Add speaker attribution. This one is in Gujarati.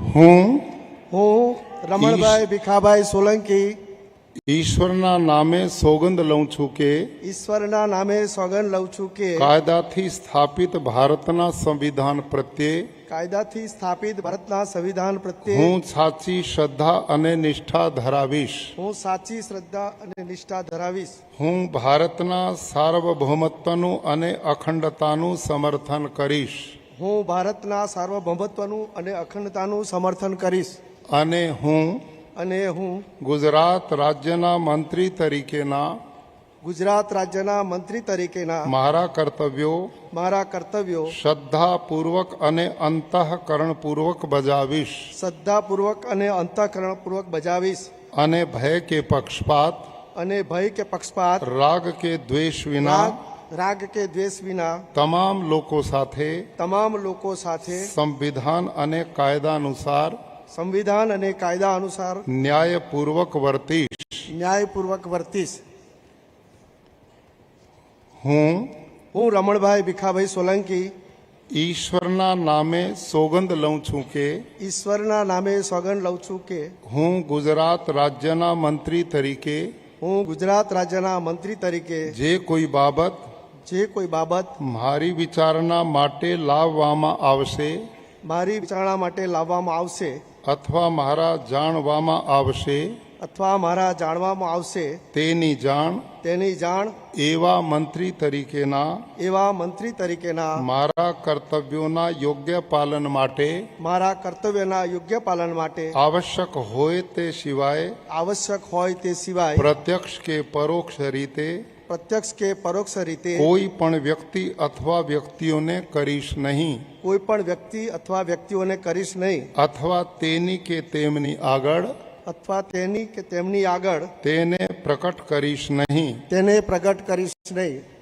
Speaker 1: હું
Speaker 2: હું રમણભાઈ ભીખાભાઈ સોલંકી
Speaker 1: ઈશ્વરના નામે સોગંદ લઉં છું કે
Speaker 2: ઈશ્વરના નામે સોગંદ લઉં છું કે
Speaker 1: કાયદાથી સ્થાપિત ભારતના સંવિધાન પ્રત્યે
Speaker 2: કાયદાથી સ્થાપિત ભારતના સંવિધાન પ્રત્યે
Speaker 1: હું સાચી શ્રદ્ધા અને નિષ્ઠા ધરાવીશ.
Speaker 2: હું સાચી શ્રદ્ધા અને નિષ્ઠા ધરાવીશ.
Speaker 1: હું ભારતના સાર્વભૌમત્વનું અને અખંડતાનું સમર્થન કરીશ.
Speaker 2: હું ભારતના સાર્વભૌમત્વનું અને અખંડતાનું સમર્થન કરીશ.
Speaker 1: અને હું
Speaker 2: અને હું
Speaker 1: ગુજરાત રાજ્યના મંત્રી તરીકેના
Speaker 2: ગુજરાત રાજ્યના મંત્રી તરીકેના
Speaker 1: મારા કર્તવ્યો
Speaker 2: મારા કર્તવ્યો
Speaker 1: શ્રદ્ધાપૂર્વક અને અંતઃકરણપૂર્વક બજાવીશ.
Speaker 2: શ્રદ્ધાપૂર્વક અને અંતઃકરણપૂર્વક બજાવીશ.
Speaker 1: અને ભય કે પક્ષપાત
Speaker 2: અને ભય કે પક્ષપાત
Speaker 1: રાગ કે દ્વેષ વિના
Speaker 2: રાગ રાગ કે દ્વેષ વિના
Speaker 1: તમામ લોકો સાથે
Speaker 2: તમામ લોકો સાથે
Speaker 1: સંવિધાન અને કાયદા અનુસાર
Speaker 2: સંવિધાન અને કાયદા અનુસાર
Speaker 1: ન્યાયપૂર્વક વર્તીશ
Speaker 2: ન્યાયપૂર્વક વર્તીશ
Speaker 1: હું
Speaker 2: હું રમણભાઈ ભીખાભાઈ સોલંકી
Speaker 1: ઈશ્વરના નામે સોગંદ લઉં છું કે
Speaker 2: ઈશ્વરના નામે સોગંદ લઉં છું કે
Speaker 1: હું ગુજરાત રાજ્યના મંત્રી તરીકે
Speaker 2: હું ગુજરાત રાજ્યના મંત્રી તરીકે
Speaker 1: જે કોઈ બાબત
Speaker 2: જે કોઈ બાબત
Speaker 1: મારી વિચારણા માટે લાવવામાં આવશે
Speaker 2: મારી વિચારણા માટે લાવવામાં આવશે
Speaker 1: અથવા મારા જાણવામાં આવશે
Speaker 2: અથવા મારા જાણવામાં આવશે
Speaker 1: તેની જાણ
Speaker 2: તેની જાણ
Speaker 1: એવા મંત્રી તરીકેના
Speaker 2: એવા મંત્રી તરીકેના
Speaker 1: મારા કર્તવ્યોના યોગ્ય પાલન માટે
Speaker 2: મારા કર્તવ્યના યોગ્ય પાલન માટે
Speaker 1: આવશ્યક હોય તે સિવાય
Speaker 2: આવશ્યક હોય તે સિવાય
Speaker 1: પ્રત્યક્ષ કે પરોક્ષ રીતે
Speaker 2: પ્રત્યક્ષ કે પરોક્ષ રીતે
Speaker 1: કોઈ પણ વ્યક્તિ અથવા વ્યક્તિઓને કરીશ નહીં
Speaker 2: કોઈ પણ વ્યક્તિ અથવા વ્યક્તિઓને કરીશ નહીં
Speaker 1: અથવા તેની કે તેમની આગળ
Speaker 2: અથવા તેની કે તેમની આગળ
Speaker 1: તેને પ્રકટ કરીશ નહીં
Speaker 2: તેને પ્રગટ કરીશ નહીં